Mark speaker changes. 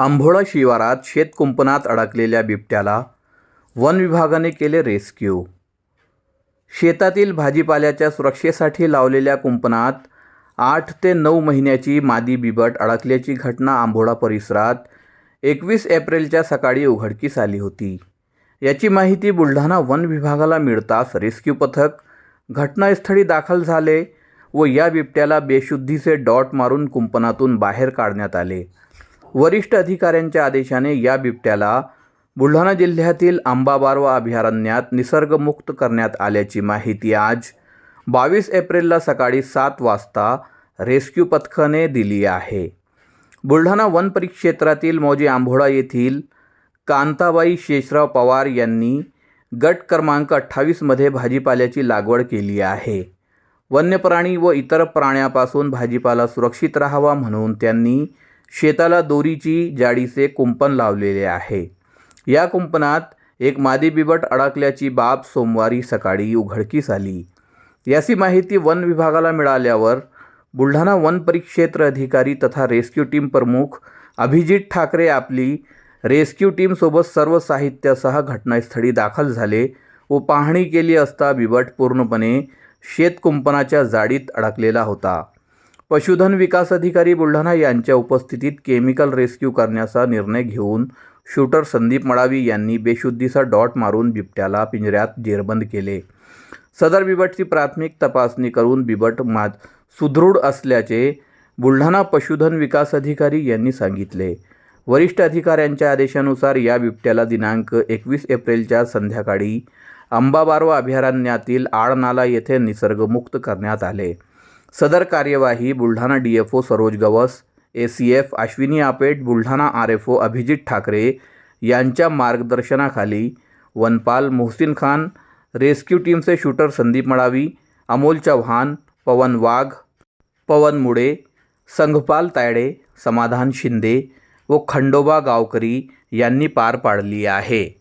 Speaker 1: आंभोळा शिवारात शेतकुंपणात अडकलेल्या बिबट्याला वन विभागाने केले रेस्क्यू. शेतातील भाजीपाल्याच्या सुरक्षेसाठी लावलेल्या कुंपणात आठ ते नऊ महिन्याची मादी बिबट अडकल्याची घटना आंभोळा परिसरात एकवीस एप्रिलच्या सकाळी उघडकीस आली होती. याची माहिती बुलढाणा वन विभागाला मिळताच रेस्क्यू पथक घटनास्थळी दाखल झाले व या बिबट्याला बेशुद्धीचे डॉट मारून कुंपणातून बाहेर काढण्यात आले. वरिष्ठ अधिकाऱ्यांच्या आदेशाने या बिबट्याला बुलढाणा जिल्ह्यातील आंबाबारवा अभयारण्यात निसर्गमुक्त करण्यात आल्याची माहिती आज बावीस एप्रिलला सकाळी सात वाजता रेस्क्यू पथकाने दिली आहे. बुलढाणा वन परिक्षेत्रातील मौजे आंभोळा येथील कांताबाई शेषराव पवार यांनी गट क्रमांक अठ्ठावीसमध्ये भाजीपाल्याची लागवड केली आहे. वन्यप्राणी व इतर प्राण्यापासून भाजीपाला सुरक्षित राहावा म्हणून त्यांनी शेताला दोरीची जाडीचे कुंपण लावलेले आहे. या कुंपणात एक मादी बिबट अडकल्याची बाब सोमवारी सकाळी उघडकीस आली. याची माहिती वन विभागाला मिळाल्यावर बुलढाणा वन परिक्षेत्र अधिकारी तथा रेस्क्यू टीम प्रमुख अभिजित ठाकरे आपली रेस्क्यू टीमसोबत सर्व साहित्यासह घटनास्थळी दाखल झाले व पाहणी केली असता बिबट पूर्णपणे शेतकुंपणाच्या जाडीत अडकलेला होता. पशुधन विकास अधिकारी बुलढाणा यांच्या उपस्थितीत केमिकल रेस्क्यू करण्याचा निर्णय घेऊन शूटर संदीप मडावी यांनी बेशुद्धीचा डॉट मारून बिबट्याला पिंजऱ्यात जेरबंद केले. सदर बिबटची प्राथमिक तपासणी करून बिबट मा सुदृढ असल्याचे बुलढाणा पशुधन विकास अधिकारी यांनी सांगितले. वरिष्ठ अधिकाऱ्यांच्या आदेशानुसार या बिबट्याला दिनांक एकवीस एप्रिलच्या संध्याकाळी अंबाबारवा अभयारण्यातील आळनाला येथे निसर्गमुक्त करण्यात आले. सदर कार्यवाही Buldhana D F O Saroj Gavas A C F Ashwini Apet Buldhana R F O Abhijit Thakare यांच्या मार्गदर्शनाखाली वनपाल मोहसिन खान रेस्क्यू टीमचे शूटर संदीप मडावी अमोल चव्हाण पवन वाघ पवन मुडे संघपाल तायडे समाधान शिंदे व खंडोबा गावकरी यांनी पार पाडली आहे.